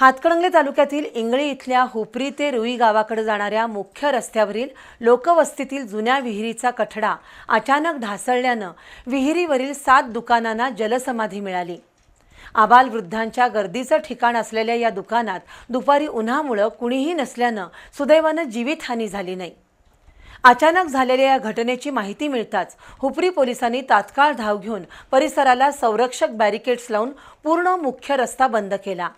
हातकणंगले तालुक्यातील इंगळी इथल्या हुपरी ते रुई गावाकडे जाणाऱ्या मुख्य रस्त्यावरील लोकवस्तीतील जुन्या विहिरीचा कठडा अचानक ढासळल्यानं विहिरीवरील सात दुकानांना जलसमाधी मिळाली. आबाल वृद्धांच्या गर्दीचं ठिकाण असलेल्या या दुकानात दुपारी उन्हामुळं कुणीही नसल्यानं सुदैवानं जीवितहानी झाली नाही. अचानक झालेल्या या घटनेची माहिती मिळताच हुपरी पोलिसांनी तात्काळ धाव घेऊन परिसराला संरक्षक बॅरिकेड्स लावून पूर्ण मुख्य रस्ता बंद केला.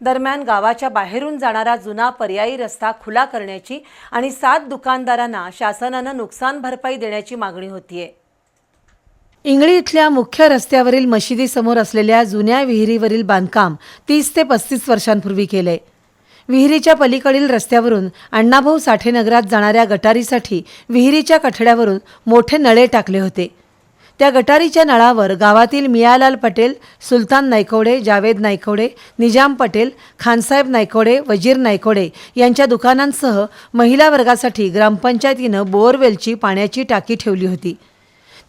दरम्यान गावाच्या बाहेरून जाणारा जुना पर्यायी रस्ता खुला करण्याची आणि सात दुकानदारांना शासनानं नुकसान भरपाई देण्याची मागणी होतीये. इंगळी इथल्या मुख्य रस्त्यावरील मशिदीसमोर असलेल्या जुन्या विहिरीवरील बांधकाम तीस ते पस्तीस वर्षांपूर्वी केले विहिरीच्या पलीकडील रस्त्यावरून अण्णाभाऊ साठेनगरात जाणाऱ्या गटारीसाठी विहिरीच्या कठड्यावरून मोठे नळे टाकले होते. त्या गटारीच्या नळावर गावातील मियालाल पटेल सुलतान नायकवडे जावेद नायकवडे निजाम पटेल खानसाहेब नायकवडे वजीर नायकवडे यांच्या दुकानांसह महिला वर्गासाठी ग्रामपंचायतीनं बोअरवेलची पाण्याची टाकी ठेवली होती.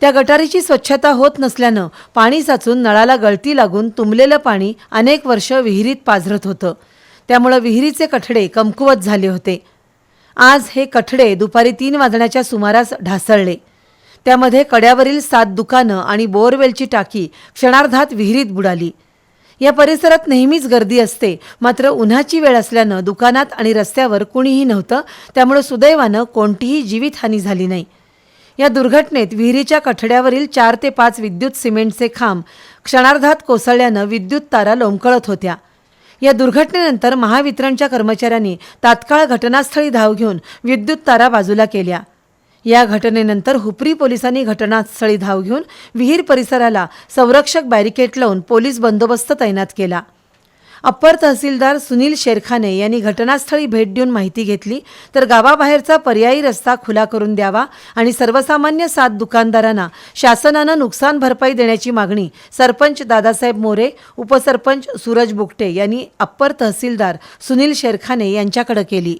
त्या गटारीची स्वच्छता होत नसल्यानं पाणी साचून नळाला गळती लागून तुंबलेलं पाणी अनेक वर्ष विहिरीत पाझरत होतं. त्यामुळं विहिरीचे कठडे कमकुवत झाले होते. आज हे कठडे दुपारी तीन वाजण्याच्या सुमारास ढासळले. त्यामध्ये कड्यावरील सात दुकानं आणि बोअरवेलची टाकी क्षणार्धात विहिरीत बुडाली. या परिसरात नेहमीच गर्दी असते. मात्र उन्हाची वेळ असल्यानं दुकानात आणि रस्त्यावर कुणीही नव्हतं. त्यामुळे सुदैवानं कोणतीही जीवितहानी झाली नाही. या दुर्घटनेत विहिरीच्या कठड्यावरील चार ते पाच विद्युत सिमेंटचे खांब क्षणार्धात कोसळल्यानं विद्युत तारा लोंबकळत होत्या. या दुर्घटनेनंतर महावितरणच्या कर्मचाऱ्यांनी तात्काळ घटनास्थळी धाव घेऊन विद्युत तारा बाजूला केल्या. या घटनेनंतर हुपरी पोलिसांनी घटनास्थळी धाव घेऊन विहीर परिसराला संरक्षक बॅरिकेड लावून पोलीस बंदोबस्त तैनात केला. अप्पर तहसीलदार सुनील शेरखाने यांनी घटनास्थळी भेट देऊन माहिती घेतली तर गावाबाहेरचा पर्यायी रस्ता खुला करून द्यावा आणि सर्वसामान्य सात दुकानदारांना शासनानं नुकसान भरपाई देण्याची मागणी सरपंच दादासाहेब मोरे उपसरपंच सूरज बुकटे यांनी अप्पर तहसीलदार सुनील शेरखाने यांच्याकडे केली.